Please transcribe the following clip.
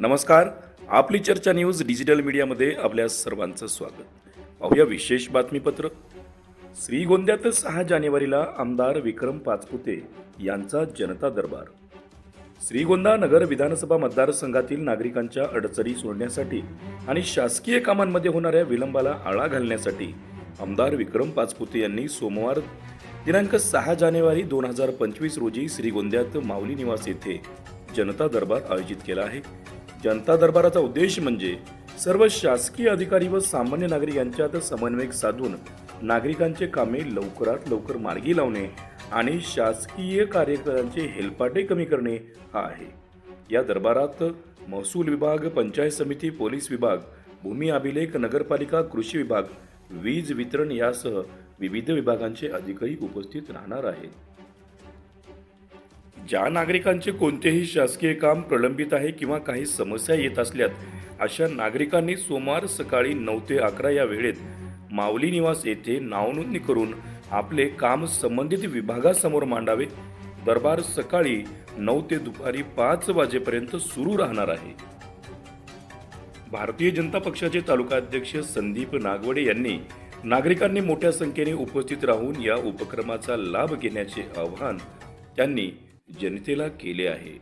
नमस्कार. आपली चर्चा न्यूज डिजिटल मीडियामध्ये आपल्या सर्वांचं स्वागत. पाहूया विशेष बातमीपत्र. श्रीगोंद्यात सहा जानेवारीला आमदार विक्रम पाचपुते यांचा जनता दरबार. श्रीगोंदा नगर विधानसभा मतदारसंघातील नागरिकांच्या अडचणी सोडण्यासाठी आणि शासकीय कामांमध्ये होणाऱ्या विलंबाला आळा घालण्यासाठी आमदार विक्रम पाचपुते यांनी सोमवार दिनांक सहा जानेवारी दोन हजार पंचवीस रोजी श्रीगोंद्यात माऊली निवास येथे जनता दरबार आयोजित केला आहे. जनता दरबाराचा उद्देश म्हणजे सर्व शासकीय अधिकारी व सामान्य नागरिक यांच्यात समन्वय साधून नागरिकांचे कामे लवकरात लवकर मार्गी लावणे आणि शासकीय कार्यकर्त्यांचे हेलपाटे कमी करणे हा आहे. या दरबारात महसूल विभाग पंचायत समिती पोलीस विभाग भूमी अभिलेख नगरपालिका कृषी विभाग वीज वितरण यासह विविध विभागांचे अधिकारी उपस्थित राहणार आहेत. ज्या नागरिकांचे कोणतेही शासकीय काम प्रलंबित आहे किंवा काही समस्या येत असल्यात अशा नागरिकांनी सोमवार सकाळी नऊ ते अकरा या वेळेत माऊली निवास येथे नावनोंदणी करून आपले काम संबंधित विभागासमोर मांडावे. दरबार सकाळी नऊ ते दुपारी पाच वाजेपर्यंत सुरू राहणार आहे. भारतीय जनता पक्षाचे तालुकाध्यक्ष संदीप नागवडे यांनी नागरिकांनी मोठ्या संख्येने उपस्थित राहून या उपक्रमाचा लाभ घेण्याचे आवाहन त्यांनी जनतेला केले आहे.